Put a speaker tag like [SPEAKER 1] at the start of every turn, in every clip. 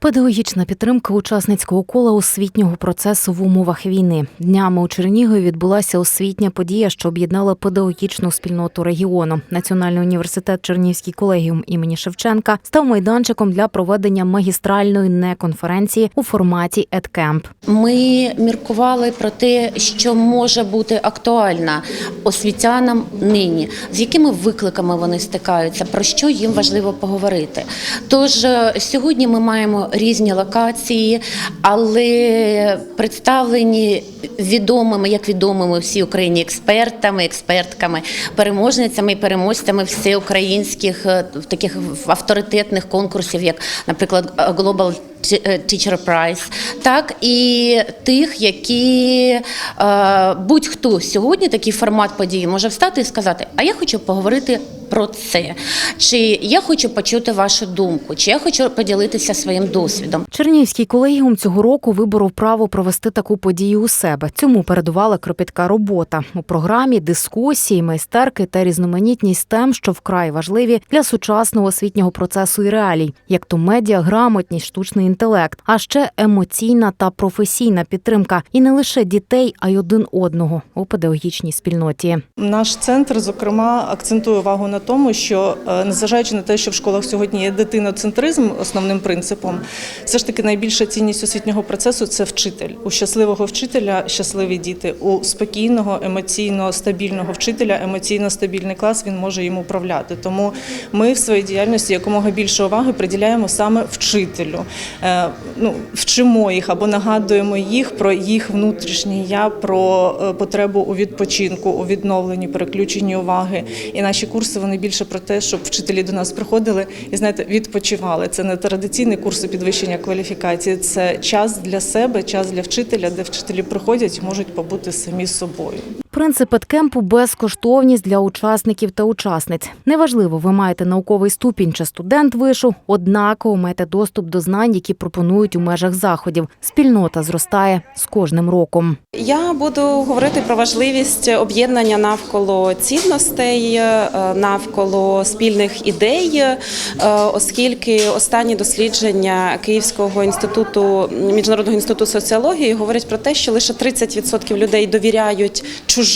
[SPEAKER 1] Педагогічна підтримка учасницького кола освітнього процесу в умовах війни. Днями у Чернігові відбулася освітня подія, що об'єднала педагогічну спільноту регіону. Національний університет Чернігівський колегіум імені Шевченка став майданчиком для проведення магістральної неконференції у форматі «Едкемп».
[SPEAKER 2] Ми міркували про те, що може бути актуальна освітянам нині, з якими викликами вони стикаються, про що їм важливо поговорити. Тож е, сьогодні ми маємо різні локації, але представлені відомими, як відомими всій Україні експертами, експертками, переможницями і переможцями всеукраїнських е, таких авторитетних конкурсів, як, наприклад, Global Teacher Prize, так і тих, які е, будь-хто сьогодні такий формат події може встати і сказати: А я хочу поговорити про це, чи я хочу почути вашу думку, чи я хочу поділитися своїм досвідом.
[SPEAKER 1] Чернігівський колегіум цього року виборов право провести таку подію у себе. Цьому передувала кропітка робота у програмі, дискусії, майстерки та різноманітність тем, що вкрай важливі для сучасного освітнього процесу і реалій, як то медіа, грамотність, штучний інтелект, а ще емоційна та професійна підтримка, і не лише дітей, а й один одного у педагогічній спільноті.
[SPEAKER 3] Наш центр, зокрема, акцентує увагу на тому, що е, незважаючи на те, що в школах сьогодні є дитиноцентризм основним принципом, все ж таки найбільша цінність освітнього процесу це вчитель. У щасливого вчителя щасливі діти, у спокійного, емоційно стабільного вчителя, емоційно стабільний клас він може їм управляти. Тому ми в своїй діяльності якомога більше уваги приділяємо саме вчителю. Е, Ну, вчимо їх або нагадуємо їх про їх внутрішнє я, про е, потребу у відпочинку, у відновленні, переключенні уваги. І наші курси вони більше про те, щоб вчителі до нас приходили і знаєте, відпочивали. Це не традиційні курси підвищення кваліфікації, це час для себе, час для вчителя, де вчителі приходять і можуть побути самі собою.
[SPEAKER 1] Принцип Едкемпу – безкоштовність для учасників та учасниць. Неважливо, ви маєте науковий ступінь чи студент вишу, однаково маєте доступ до знань, які пропонують у межах заходів. Спільнота зростає з кожним роком.
[SPEAKER 4] Я буду говорити про важливість об'єднання навколо цінностей, е, навколо спільних ідей, е, оскільки останні дослідження Київського інституту міжнародного інституту соціології говорять про те, що лише 30% людей довіряють чужим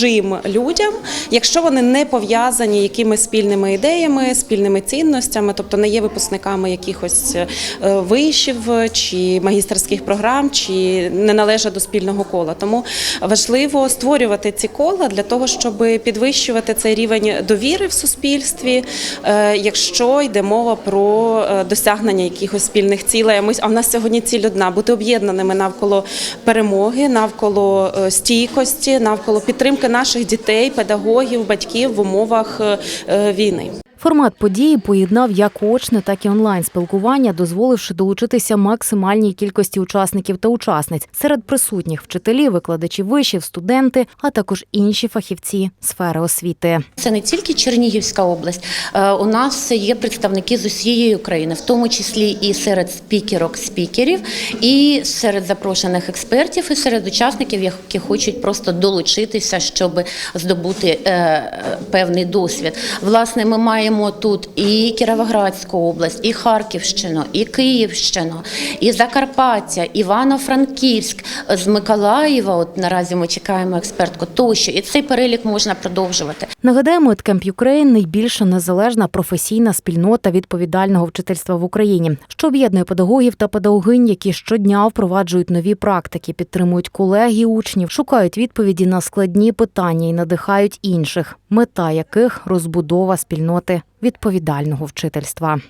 [SPEAKER 4] людям, якщо вони не пов'язані якимись спільними ідеями, спільними цінностями, тобто не є випускниками якихось е, вишів чи магістерських програм, чи не належать до спільного кола. Тому важливо створювати ці кола для того, щоб підвищувати цей рівень довіри в суспільстві, е, якщо йде мова про е, досягнення якихось спільних цілей. А в нас сьогодні ціль одна бути об'єднаними навколо перемоги, навколо е, стійкості, навколо підтримки наших дітей, педагогів, батьків в умовах е, війни.
[SPEAKER 1] Формат події поєднав як очне, так і онлайн спілкування, дозволивши долучитися максимальній кількості учасників та учасниць серед присутніх вчителі, викладачі вишів, студенти, а також інші фахівці сфери освіти.
[SPEAKER 2] Це не тільки Чернігівська область. Е, У нас є представники з усієї України, в тому числі і серед спікерок, спікерів, і серед запрошених експертів, і серед учасників, які хочуть просто долучитися, щоб здобути е, певний досвід. Власне, ми маємо тут і Кіровоградську область, і Харківщину, і Київщину, і Закарпаття, Івано-Франківськ, з Миколаєва. От наразі ми чекаємо експертку тощо, і цей перелік можна продовжувати.
[SPEAKER 1] Нагадаємо, Едкемп Юкрейн найбільша незалежна професійна спільнота відповідального вчительства в Україні, що об'єднує педагогів та педагогинь, які щодня впроваджують нові практики, підтримують колег і учнів, шукають відповіді на складні питання і надихають інших, мета яких розбудова спільноти відповідального вчительства.